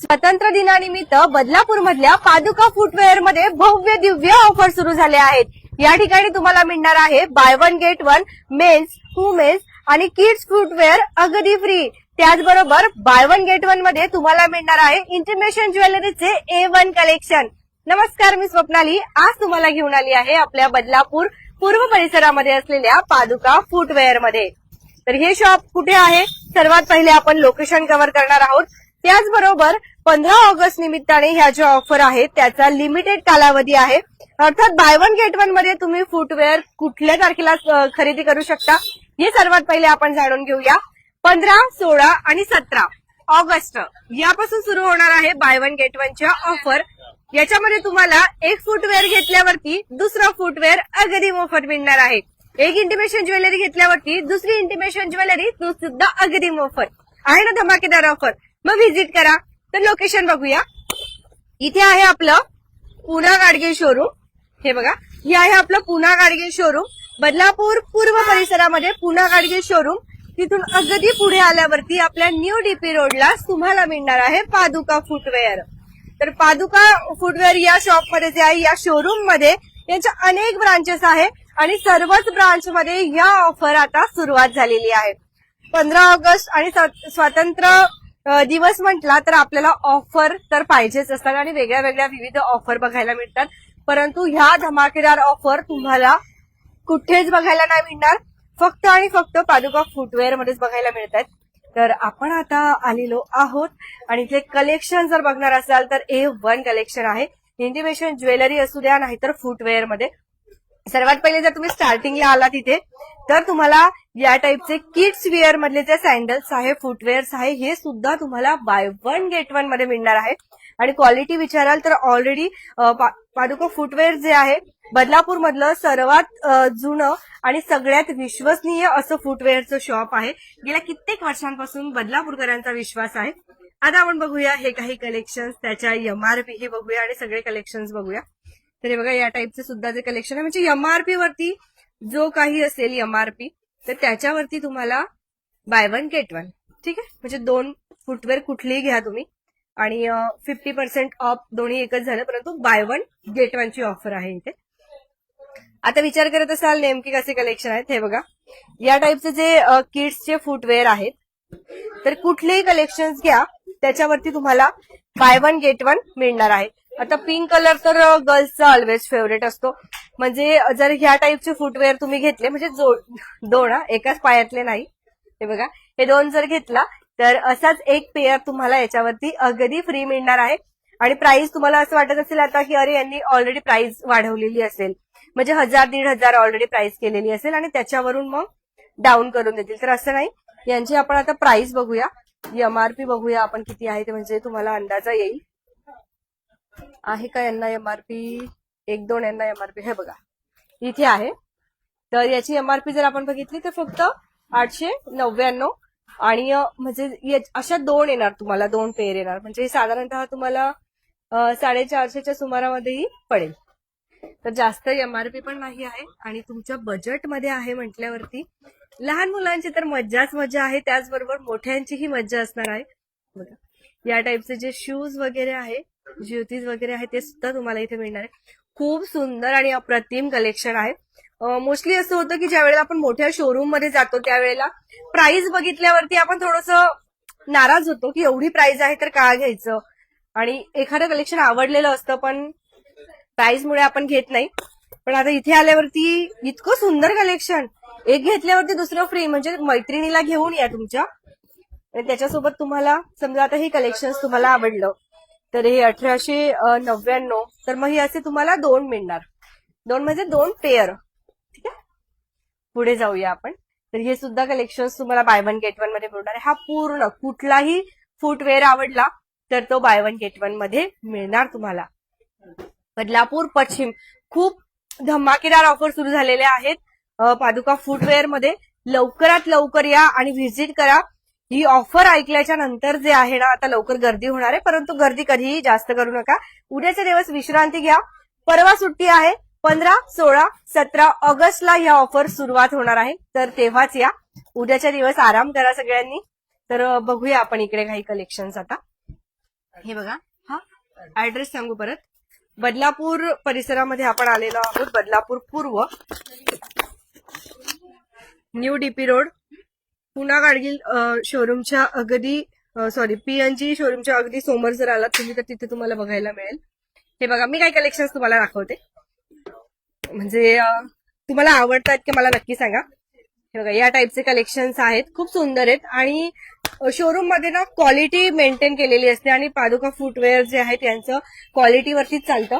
स्वातंत्र्य दिनानिमित्त बदलापूर मधल्या पादुका फुटवेअरमध्ये भव्य दिव्य ऑफर सुरू झाले आहेत. या ठिकाणी तुम्हाला मिळणार आहे buy one get one men's women's आणि किड्स फुटवेअर अगदी फ्री त्याचबरोबर बाय वन गेट वनमध्ये तुम्हाला मिळणार आहे इंटिमेशन ज्वेलरीचे ए वन कलेक्शन नमस्कार मी स्वप्नाली. आज तुम्हाला घेऊन आली आहे आपल्या बदलापूर पूर्व परिसरामध्ये असलेल्या पादुका फुटवेअरमध्ये. तर हे शॉप कुठे आहे? सर्वात पहिले आपण लोकेशन कव्हर करणार आहोत. त्याचबरोबर पंधरा ऑगस्ट निमित्ताने ह्या ज्या ऑफर आहेत त्याचा लिमिटेड कालावधी आहे. अर्थात बाय वन गेट वनमध्ये तुम्ही फुटवेअर कुठल्या तारखेला खरेदी करू शकता हे सर्वात पहिले आपण जाणून घेऊया. पंधरा सोळा आणि सतरा ऑगस्ट यापासून सुरू होणार आहे बाय वन गेट वनच्या ऑफर याच्यामध्ये तुम्हाला एक फुटवेअर घेतल्यावरती दुसरा फुटवेअर अगदी मोफत मिळणार आहे. एक इंटिमेशन ज्वेलरी घेतल्यावरती दुसरी इंटिमेशन ज्वेलरी सुद्धा अगदी मोफत. आहे ना धमाकेदार ऑफर मग व्हिजिट करा. तर लोकेशन बघूया. इथे आहे आपलं पुणा गाडगे शोरूम हे बघा. हे आहे आपलं पुणा गाडगे शोरूम बदलापूर पूर्व परिसरामध्ये पुणा गाडगे शोरूम तिथून अगदी पुढे आल्यावरती आपल्या न्यू डीपी रोडला तुम्हाला मिळणार आहे पादुका फुटवेअर तर पादुका फुटवेअर या शॉपमध्ये जे आहे या शोरूममध्ये यांच्या अनेक ब्रांचेस आहे आणि सर्वच ब्रांच मध्ये या ऑफर आता सुरुवात झालेली आहे. पंधरा ऑगस्ट आणि स्वातंत्र्य दिवस म्हटला तर आपल्याला ऑफर तर पाहिजेच असतात आणि वेगळ्या वेगळ्या विविध ऑफर बघायला मिळतात. परंतु ह्या धमाकेदार ऑफर तुम्हाला कुठेच बघायला नाही मिळणार. फक्त आणि फक्त पादुका फुटवेअर मध्येच बघायला मिळतात तर आपण आता आलेलो आहोत आणि इथे कलेक्शन जर बघणार असाल तर ए वन कलेक्शन आहे. इंटिमेशन ज्वेलरी असू द्या नाहीतर फुटवेअरमध्ये. सर्वात पहिले जर तुम्ही स्टार्टिंगला आला तिथे तर तुम्हाला या टाईपचे किड्स वेअर मधले जे सँडल्स आहे फुटवेअर्स आहे हे सुद्धा तुम्हाला बाय वन गेट वनमध्ये मिळणार आहे. आणि क्वालिटी विचाराल तर ऑलरेडी पादुका फुटवेअर जे आहे बदलापूर मधलं सर्वात जुनं आणि सगळ्यात विश्वसनीय असं फुटवेअरचं शॉप आहे. गेल्या कित्येक वर्षांपासून बदलापूरकरांचा विश्वास आहे. आता आपण बघूया हे काही कलेक्शन त्याच्या एमआरपी हे बघूया आणि सगळे कलेक्शन्स बघूया. तर हे बघा या टाईपचे सुद्धा जे कलेक्शन आहे म्हणजे एमआरपी वरती जो काही असेल एमआरपी तर त्याच्यावरती तुम्हाला बाय वन गेट वन ठीक आहे? म्हणजे दोन फुटवेअर कुठलीही घ्या तुम्ही. आणि फिफ्टी पर्सेंट ऑफ दोन्ही एकच झालं परंतु बाय वन गेट वनची ऑफर आहे इथे. आता विचार करत असाल नेमके कसे कलेक्शन आहेत हे बघा. या टाईपचे जे किड्सचे फुटवेअर आहेत तर कुठलेही कलेक्शन घ्या त्याच्यावरती तुम्हाला बाय वन गेट वन मिळणार आहे. आता पिंक कलर तर गर्ल्सचा ऑलवेज फेवरेट असतो. म्हणजे जर ह्या टाईपचे फुटवेअर तुम्ही घेतले म्हणजे जो दोन एकाच पायातले नाही. हे बघा हे दोन जर घेतला तर असाच एक पेअर तुम्हाला याच्यावरती अगदी फ्री मिळणार आहे. आणि प्राइस तुम्हाला असं वाटत असेल आता की अरे यांनी ऑलरेडी प्राइस वाढवलेली असेल. म्हणजे हजार दीड हजार ऑलरेडी प्राइस केलेली असेल आणि त्याच्यावरून मग डाऊन करून देतील. तर असं नाही. यांची आपण आता प्राइस बघूया. एमआरपी बघूया आपण किती आहे ते म्हणजे तुम्हाला अंदाजा येईल. आहे का यांना एमआरपी एक दोन यांना एमआरपी हे बघा. इथे आहे. तर याची एमआरपी जर आपण बघितली तर फक्त आठशे नव्याण्णव आणि म्हणजे अशा दोन येणार तुम्हाला दोन पेर येणार. म्हणजे साधारणतः तुम्हाला साडेचारशेच्या सुमारामध्येही पडेल. तर जास्त एमआरपी पण नाही आहे आणि तुमच्या बजेटमध्ये आहे म्हटल्यावरती लहान मुलांची तर मज्जाच मज्जा आहे. त्याचबरोबर मोठ्यांचीही मज्जा असणार आहे. बघा. या टाईपचे जे शूज वगैरे आहे ज्योतीज वगैरे आहे ते सुद्धा तुम्हाला इथे मिळणार आहे. खूप सुंदर आणि अप्रतिम कलेक्शन आहे. मोस्टली असं होतं की ज्या वेळेला आपण मोठ्या शोरूममध्ये जातो त्यावेळेला प्राइस बघितल्यावरती आपण थोडस नाराज होतो की एवढी प्राइस आहे तर का घ्यायचं? आणि एखादं कलेक्शन आवडलेलं असतं पण प्राइसमुळे आपण घेत नाही. पण आता इथे आल्यावरती इतकं सुंदर कलेक्शन एक घेतल्यावरती दुसरं फ्री म्हणजे मैत्रिणीला घेऊन या तुमच्या. आणि त्याच्यासोबत तुम्हाला समजा आता हे कलेक्शन तुम्हाला आवडलं. तर हे अठराशे नव्याण्णव. तर मग हे असे तुम्हाला दोन मिळणार. दोन म्हणजे दोन पेअर ठीक आहे? पुढे जाऊया आपण. तर हे सुद्धा कलेक्शन तुम्हाला बाय वन गेट वनमध्ये मिळणार. आहे हा पूर्ण कुठलाही फुटवेअर आवडला तर तो बाय वन गेट वनमध्ये मिळणार तुम्हाला. बदलापूर पश्चिम. खूप धमाकेदार ऑफर सुरू झालेल्या आहेत पादुका फुटवेअरमध्ये. लवकरात लवकर या आणि व्हिजिट करा. ही ऑफर ऐकल्याच्या नंतर जे आहे ना आता लवकर गर्दी होणार आहे परंतु गर्दी कधीही जास्त करू नका. उद्याचे दिवस विश्रांती घ्या. परवा सुट्टी आहे. पंधरा सोळा सतरा ऑगस्टला ह्या ऑफर सुरुवात होणार आहे. तर तेव्हाच या. उद्याच्या दिवस आराम करा सगळ्यांनी. तर बघूया आपण इकडे काही कलेक्शन्स आता. हे बघा. हा. ऍड्रेस सांगू परत. बदलापूर परिसरामध्ये आपण आलेलो आहोत. बदलापूर पूर्व. न्यू डीपी रोड पुन्हा गाडगिल शोरूमच्या अगदी सॉरी पीएनजी शोरूमच्या अगदी समोर जर आलात तुम्ही तर तिथे तुम्हाला बघायला मिळेल. हे बघा मी काही कलेक्शन तुम्हाला दाखवते. म्हणजे तुम्हाला आवडतात की मला नक्की सांगा. हे बघा या टाईपचे कलेक्शन्स आहेत. खूप सुंदर आहेत. आणि शोरूममध्ये ना क्वालिटी मेंटेन केलेली असते. आणि पादुका फुटवेअर जे आहेत यांचं क्वालिटीवरतीच चालतं.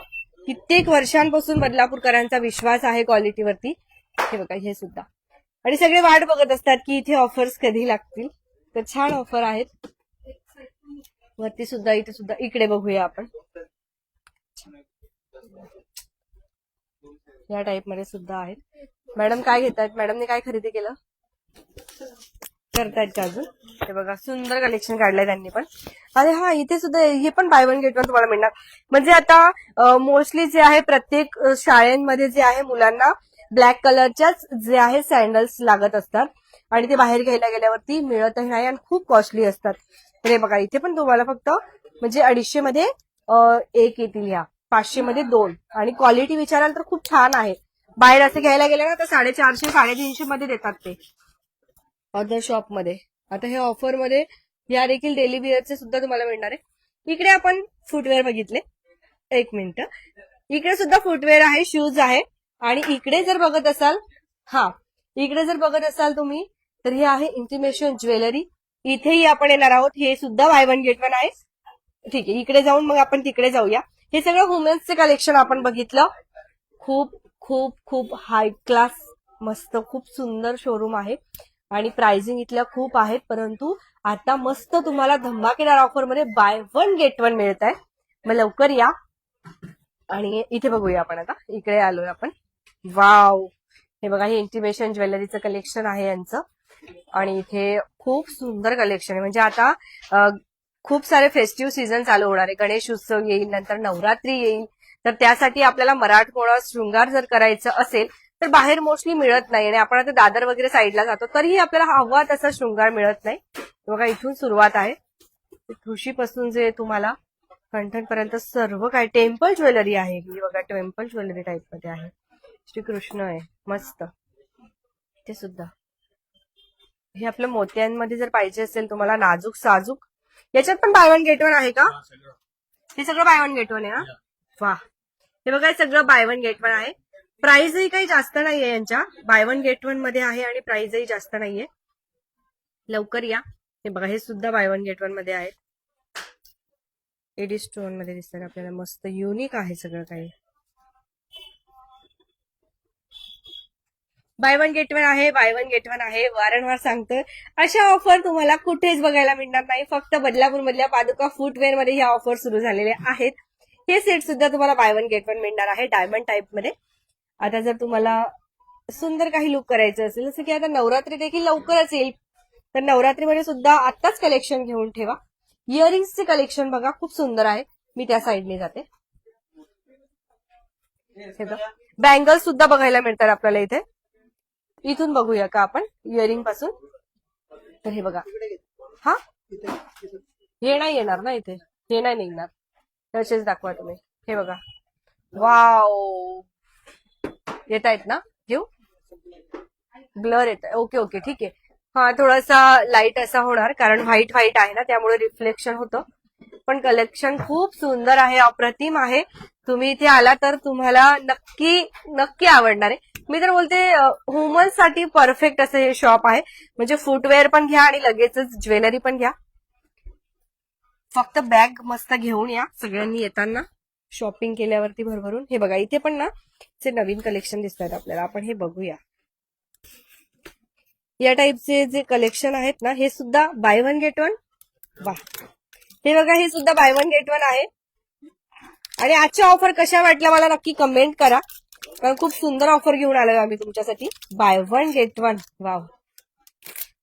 कित्येक वर्षांपासून बदलापूरकरांचा विश्वास आहे क्वालिटीवरती हे बघा हे सुद्धा. आणि सगळे वाट बघत असतात की इथे ऑफर्स कधी लागतील. तर छान ऑफर आहेत. वरती सुद्धा इथे सुद्धा इकडे बघूया आपण. या टाइपमध्ये सुद्धा आहेत. मॅडम काय घेत आहेत मॅडमने काय खरेदी केलं? करतायत का अजून? हे बघा सुंदर कलेक्शन काढलंय त्यांनी पण. अरे हा इथे सुद्धा हे पण बाय वन गेट वन तुम्हाला मिळणार. म्हणजे आता मोस्टली जे आहे प्रत्येक शाळेमध्ये जे आहे मुलांना ब्लॅक कलरच्याच जे आहे सँडल्स लागत असतात. आणि ते बाहेर घ्यायला गेल्यावरती मिळतही नाही आणि खूप कॉस्टली असतात. तर हे बघा इथे पण तुम्हाला फक्त म्हणजे अडीचशे मध्ये एक येतील ह्या. पाचशे मध्ये दोन. आणि क्वालिटी विचाराल तर खूप छान आहे. बाहेर असे घ्यायला गेले ना तर साडेचारशे साडेतीनशे मध्ये देतात ते. अदर शॉपमध्ये. आता हे ऑफरमध्ये या देखील डेली वेअरचे सुद्धा तुम्हाला मिळणार आहे. इकडे आपण फुटवेअर बघितले. एक मिनिट. इकडे सुद्धा फुटवेअर आहे शूज आहे. आणि इकडे जर बघत असाल हा इकडे जर बघत असाल तुम्ही तर हे आहे इंटिमेशन ज्वेलरी इथेही आपण येणार आहोत. हे सुद्धा बाय वन गेट वन आहे. ठीक आहे इकडे जाऊन मग आपण तिकडे जाऊया. हे सगळं वुमेन्सचे कलेक्शन आपण बघितलं. खूप खूप खूप हाय क्लास मस्त खूप सुंदर शोरूम आहे. आणि प्राइसिंग इथल्या खूप आहेत. परंतु आता मस्त तुम्हाला धमाकेदार ऑफरमध्ये बाय वन गेट वन मिळत आहे. मग लवकर या. आणि इथे बघूया आपण आता. इकडे आलोय आपण. वाव हे बघा हे इंटिमेशन ज्वेलरीचं कलेक्शन आहे यांचं. आणि इथे खूप सुंदर कलेक्शन आहे. म्हणजे आता खूप सारे फेस्टिव्ह सीझन चालू होणार आहे. गणेश उत्सव येईल नंतर नवरात्री येईल. तर त्यासाठी आपल्याला मराठमोळा शृंगार जर करायचं असेल तर बाहेर मोस्टली मिळत नाही. आणि आपण आता दादर वगैरे साईडला जातो तरीही आपल्याला हवा तसा शृंगार मिळत नाही. बघा इथून सुरुवात आहे. ठुशीपासून जे तुम्हाला कंठनपर्यंत सर्व काय टेम्पल ज्वेलरी आहे. ही बघा टेम्पल ज्वेलरी टाईपमध्ये आहे. श्रीकृष्ण आहे. मस्त. ते सुद्धा. हे आपल्या मोत्यांमध्ये जर पाहिजे असेल तुम्हाला नाजूक साजूक. याच्यात पण बाय वन गेट वन आहे का? हे सगळं. बाय वन गेट वन आहे वा हे बघा सगळं बाय वन गेट वन आहे. प्राइसही काही जास्त नाहीये यांच्या. बाय वन गेट वनमध्ये आहे आणि प्राइसही जास्त नाहीये. लवकर या. हे बघा हे सुद्धा बाय वन गेट वनमध्ये आहेत. एडी स्टोनमध्ये दिसतात आपल्याला. मस्त युनिक आहे सगळं काही. बाय वन गेट वन आहे बाय वन गेट वन आहे वारंवार सांगतोय अशा ऑफर तुम्हाला कुठेच बघायला मिळणार नाही. फक्त बदलापूर मधल्या पादुका फुटवेअरमध्ये ह्या ऑफर सुरू झालेल्या आहेत. हे सेट सुद्धा तुम्हाला बाय वन गेट वन मिळणार आहे डायमंड टाईपमध्ये. आता जर तुम्हाला सुंदर काही लुक करायचं असेल जसं की आता नवरात्री देखील लवकरच येईल. तर नवरात्रीमध्ये सुद्धा आत्ताच कलेक्शन घेऊन ठेवा. इयरिंग्सचे कलेक्शन बघा खूप सुंदर आहे. मी त्या साईडने जाते. बँगल्स सुद्धा बघायला मिळतात आपल्याला इथे. इथून बघूया का आपण? इयरिंगपासून. तर हे बघा. हा? हे नाही येणार ना इथे. हे नाही निघणार. तसेच दाखवा तुम्ही. हे बघा. वाव येत आहेत ना? घेऊ? ब्लर येत ओके ओके ठीक आहे. हा थोडासा लाइट असा होणार कारण व्हाईट व्हाईट आहे ना त्यामुळे रिफ्लेक्शन होतं. पण कलेक्शन खूप सुंदर आहे अप्रतिम आहे. तुम्ही इथे आला तर तुम्हाला नक्की नक्की आवडणार आहे. मी तर बोलते वुमन्ससाठी परफेक्ट असं हे शॉप आहे. म्हणजे फुटवेअर पण घ्या आणि लगेचच ज्वेलरी पण घ्या. फक्त बॅग मस्त घेऊन या सगळ्यांनी येताना. शॉपिंग केल्यावरती भरभरून. हे बघा इथे पण ना जे नवीन कलेक्शन दिसत आहेत आपल्याला आपण हे बघूया. या टाईपचे जे कलेक्शन आहेत ना हे सुद्धा बाय वन गेट वन वा हे बघा हे सुद्धा बाय वन गेट वन आहे. आणि आजच्या ऑफर कशा वाटल्या मला नक्की कमेंट करा. कारण खूप सुंदर ऑफर घेऊन आलोय आम्ही तुमच्यासाठी. Buy one get one wow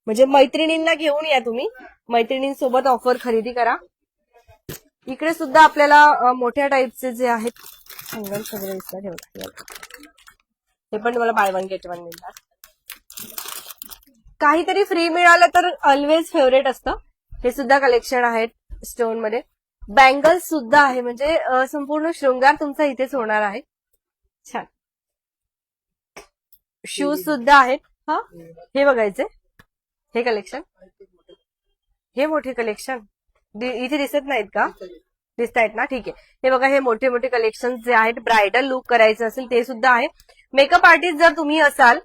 म्हणजे मैत्रिणींना घेऊन या तुम्ही. मैत्रिणींसोबत ऑफर खरेदी करा. इकडे सुद्धा आपल्याला मोठ्या टाईपचे जे आहेत संगम सगळे दिसतात ते हे पण तुम्हाला बाय वन गेट वन मिळणार. काहीतरी फ्री मिळालं तर ऑलवेज फेवरेट असतं. हे सुद्धा कलेक्शन आहेत स्टोनमध्ये. बँगल्स सुद्धा आहे. म्हणजे संपूर्ण शृंगार तुमचा इथेच होणार आहे. छान. शूज सुद्धा आहेत. हा? हे बघायचे. हे कलेक्शन हे मोठे कलेक्शन इथे दिसत नाहीत का? दिसत आहेत ना? ठीक आहे. हे बघा हे मोठे मोठे कलेक्शन जे आहेत ब्रायडल लुक करायचं असेल ते सुद्धा आहे. मेकअप आर्टिस्ट जर तुम्ही असाल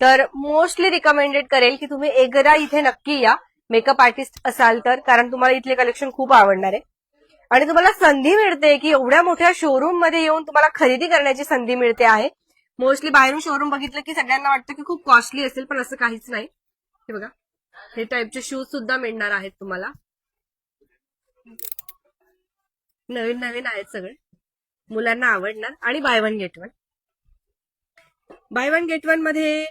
तर मोस्टली रिकमेंडेड करेल की तुम्ही एकदा इथे नक्की या. मेकअप आर्टिस्ट असाल तर कारण तुम्हाला इथले कलेक्शन खूप आवडणार आहे. आणि तुम्हाला संधी मिळते की एवढ्या मोठ्या शोरूममध्ये येऊन तुम्हाला खरेदी करण्याची संधी मिळते आहे. मोस्टली बाहेरून शोरूम बघितलं की सगळ्यांना वाटतं की खूप कॉस्टली असेल पण असं काहीच नाही. हे बघा. हे टाईपचे शूज सुद्धा मिळणार आहेत तुम्हाला. नवीन नवीन आहेत सगळे. मुलांना आवडणार. आणि buy one get one buy one get वनमध्ये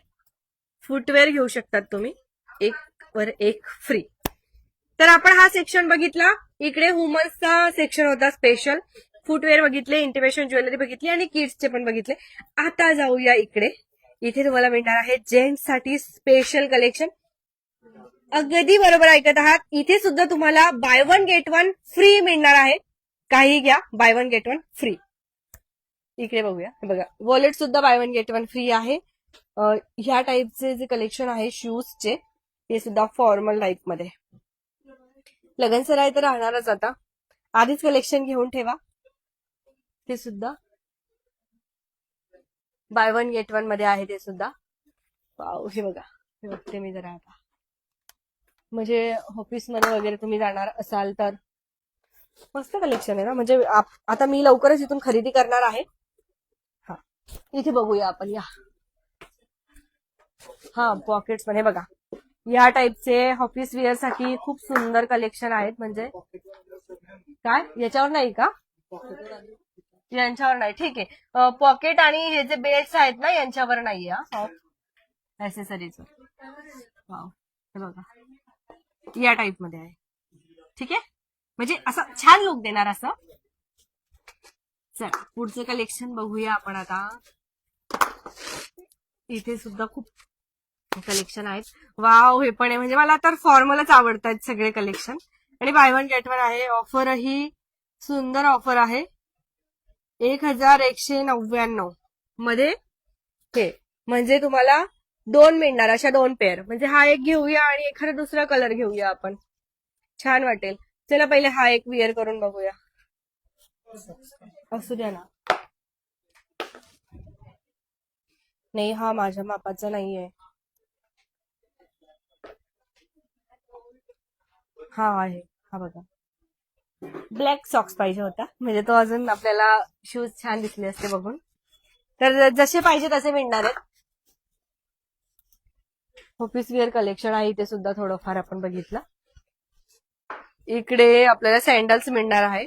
फुटवेअर घेऊ शकतात तुम्ही. एक वर एक फ्री तर आपण हा सेक्शन बघितला. इकडे वुमन्सचा सेक्शन होता स्पेशल फुटवेअर बघितले इंटिमेशन ज्वेलरी बघितली आणि किड्सचे पण बघितले. आता जाऊया इकडे. इथे तुम्हाला मिळणार आहे जेंट्ससाठी स्पेशल कलेक्शन अगदी बरोबर ऐकत आहात. इथे सुद्धा तुम्हाला buy one get one free मिळणार आहे. काही घ्या buy one get one free इकडे बघूया. बघा वॉलेट सुद्धा buy one get one free आहे. ह्या टाईपचे जे कलेक्शन आहे शूजचे ते सुद्धा फॉर्मल टाईपमध्ये. लगन सराय तर राहणारच आता. आधीच कलेक्शन घेऊन ठेवा. ते सुद्धा. बाय वन गेट वनमध्ये आहे ते सुद्धा. पाव हे बघा. हे बघते मी जरा आता. म्हणजे ऑफिसमध्ये वगैरे तुम्ही जाणार असाल तर. मस्त कलेक्शन आहे ना. म्हणजे आता मी लवकरच इथून खरेदी करणार आहे. हा. इथे बघूया आपण या. हा पॉकेट्समध्ये बघा. या टाईपचे ऑफिस वेअरसाठी खूप सुंदर कलेक्शन आहेत म्हणजे काय? याच्यावर नाही का? यांच्यावर नाही. ठीक आहे. पॉकेट आणि हे जे बेल्ट आहेत ना यांच्यावर नाही ऍसेसरीज बघा. या टाईपमध्ये आहे. ठीक आहे? म्हणजे असं छान लुक देणार असं. चल पुढचं कलेक्शन बघूया आपण आता. इथे सुद्धा खूप कलेक्शन आहेत. वाव हे पण आहे. म्हणजे मला तर फॉर्मलच आवडतात सगळे कलेक्शन आणि बाय वन गेट वन आहे. ऑफर ही सुंदर ऑफर आहे. एक हजार एकशे नव्याण्णवमध्ये हे. म्हणजे तुम्हाला दोन मिळणार अशा दोन पेअर म्हणजे हा एक घेऊया आणि एखादा दुसरा कलर घेऊया आपण. छान वाटेल. चला पहिले हा एक विअर करून बघूया. असू द्या ना. नाही हा माझ्या मापाचा नाहीये. हा आहे. हा बघा. ब्लॅक सॉक्स पाहिजे होता. म्हणजे तो अजून आपल्याला शूज छान दिसले असते बघून. तर जसे पाहिजे तसे मिळणार आहेत. ऑफिस वेअर कलेक्शन आहे. इथे सुद्धा थोडंफार आपण बघितलं. इकडे आपल्याला सँडल्स मिळणार आहे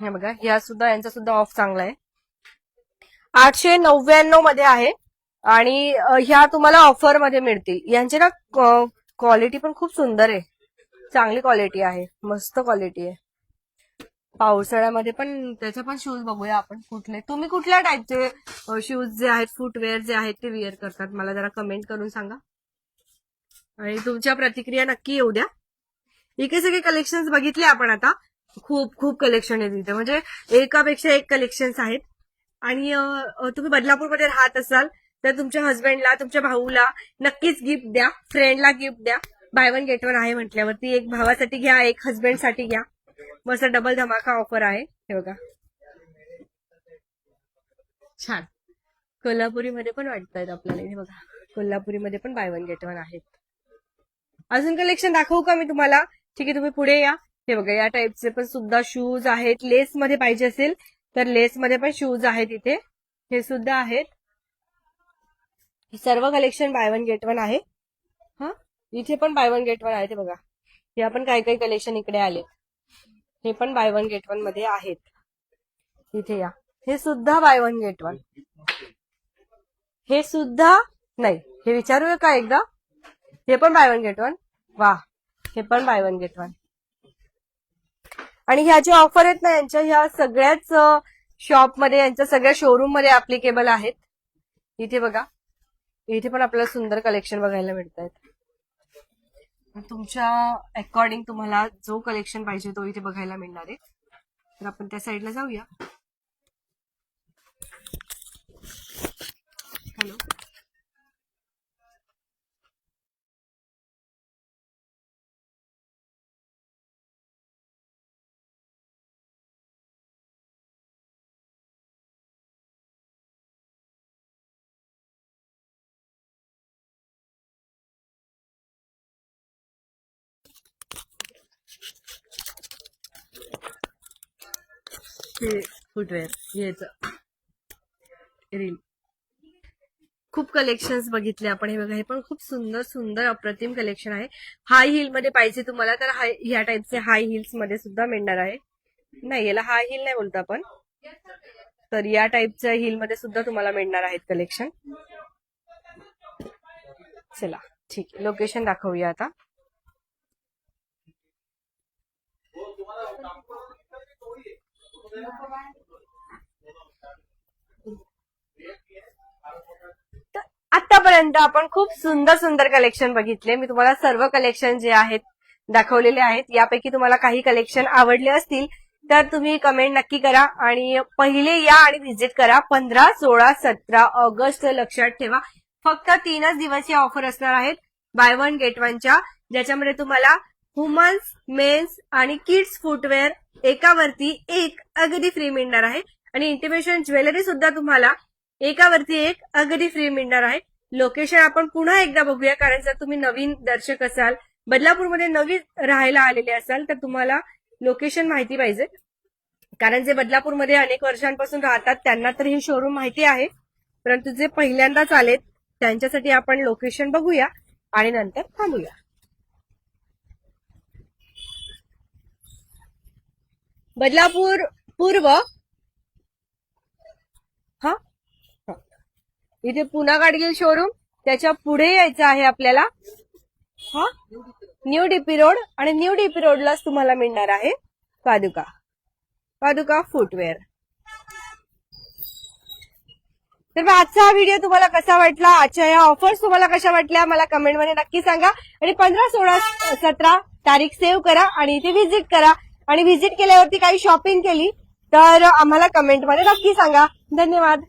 हे बघा. ह्या सुद्धा यांचा सुद्धा ऑफ चांगला आहे. आठशे नव्याण्णवमध्ये आहे. आणि ह्या तुम्हाला ऑफरमध्ये मिळतील. यांची ना क्वालिटी पण खूप सुंदर आहे. चांगली क्वालिटी आहे मस्त क्वालिटी आहे. पावसाळ्यामध्ये पण त्याचे पण शूज बघूया आपण कुठले. तुम्ही कुठल्या टाईपचे शूज जे आहेत फुटवेअर जे आहेत ते विअर करतात? मला जरा कमेंट करून सांगा. आणि तुमच्या प्रतिक्रिया नक्की येऊ द्या. इकडे सगळे कलेक्शन बघितले आपण आता. खूप खूप कलेक्शन आहे तिथे म्हणजे एकापेक्षा एक कलेक्शन्स आहेत. आणि तुम्ही बदलापूरमध्ये राहत असाल तर तुमच्या हस्बंडला तुमच्या भाऊला नक्कीच गिफ्ट द्या. फ्रेंडला गिफ्ट द्या. बाय वन गेट वन आहे म्हटल्यावरती एक भावासाठी घ्या एक हस्बंडसाठी घ्या. मस्त डबल धमाका ऑफर आहे. हे बघा. छान. कोल्हापुरीमध्ये पण वाटतायत आपल्याला. हे बघा. कोल्हापुरीमध्ये पण बाय वन गेट वन आहेत. अजून कलेक्शन दाखवू का मी तुम्हाला? ठीक आहे तुम्ही पुढे या. हे बघा या टाईपचे पण सुद्धा शूज आहेत. लेस मध्ये पाहिजे असेल तर लेस मध्ये पण शूज आहेत इथे. हे सुद्धा आहेत. सर्व collection buy one get one आहे. इथे पण बाय वन गेट वन आहे ते बघा. हे पण काही काही कलेक्शन इकडे आले हे पण बाय वन गेट वनमध्ये आहेत. इथे या. हे सुद्धा बाय वन गेट वन हे सुद्धा नाही. हे विचारूया का एकदा? हे पण बाय वन गेट वन वा. हे पण बाय वन गेट वन आणि ह्या ज्या ऑफर आहेत ना यांच्या ह्या सगळ्याच शॉपमध्ये यांच्या सगळ्या शोरूममध्ये अप्लिकेबल आहेत. इथे बघा. इथे पण आपल्याला सुंदर कलेक्शन बघायला मिळत आहेत तुमच्या अकॉर्डिंग तुम्हाला जो कलेक्शन पाहिजे तो इथे बघायला मिळणार आहे. तर आपण त्या साईडला जाऊया. हॅलो हे फुटवेअर याच रील खूप कलेक्शन्स बघितले आपण. हे बघा हे पण खूप सुंदर सुंदर अप्रतिम कलेक्शन आहे. हाय हिलमध्ये पाहिजे तुम्हाला तर हाय ह्या टाईपचे हाय हिल्समध्ये सुद्धा मिळणार आहे. नाही याला हाय हिल नाही बोलतो आपण. तर या टाईपच्या हिलमध्ये सुद्धा तुम्हाला मिळणार आहेत कलेक्शन चला ठीक. लोकेशन दाखवूया आता. आतापर्यंत आपण खूप सुंदर सुंदर कलेक्शन बघितले. मी तुम्हाला सर्व कलेक्शन जे आहेत दाखवलेले आहेत यापैकी तुम्हाला काही कलेक्शन आवडले असतील तर तुम्ही कमेंट नक्की करा आणि पहिले या आणि व्हिजिट करा. पंधरा सोळा सतरा ऑगस्ट लक्षात ठेवा. फक्त तीनच दिवस या ऑफर असणार आहेत बाय वन गेट वनच्या ज्याच्यामध्ये तुम्हाला वुमन्स मेन्स आणि किड्स फुटवेअर एकावरती एक अगदी फ्री मिळणार आहे. आणि इंटिमेशन ज्वेलरी सुद्धा तुम्हाला एकावरती एक अगदी फ्री मिळणार आहे. लोकेशन आपण पुन्हा एकदा बघूया कारण जर तुम्ही नवीन दर्शक असाल बदलापूरमध्ये नवीन राहायला आलेले असाल तर तुम्हाला लोकेशन माहिती पाहिजे. कारण जे बदलापूरमध्ये अनेक वर्षांपासून राहतात त्यांना तर हे शोरूम माहिती आहे. परंतु जे पहिल्यांदाच आलेत त्यांच्यासाठी आपण लोकेशन बघूया आणि नंतर थांबूया. बदलापूर पूर्व. हा? इथे पुन्हा गाडगिल शोरूम त्याच्या पुढे यायचं आहे आपल्याला. हा? न्यू डीपी रोड आणि न्यू डीपी रोडलाच तुम्हाला मिळणार आहे. पादुका. पादुका फुटवेअर तर मग आजचा हा व्हिडिओ तुम्हाला कसा वाटला? आजच्या या ऑफर्स तुम्हाला कशा वाटल्या? मला कमेंटमध्ये नक्की सांगा. आणि पंधरा सोळा सतरा तारीख सेव्ह करा आणि इथे व्हिजिट करा. आणि व्हिजिट केल्यावरती काही शॉपिंग केली तर आम्हाला कमेंटमध्ये नक्की सांगा. धन्यवाद.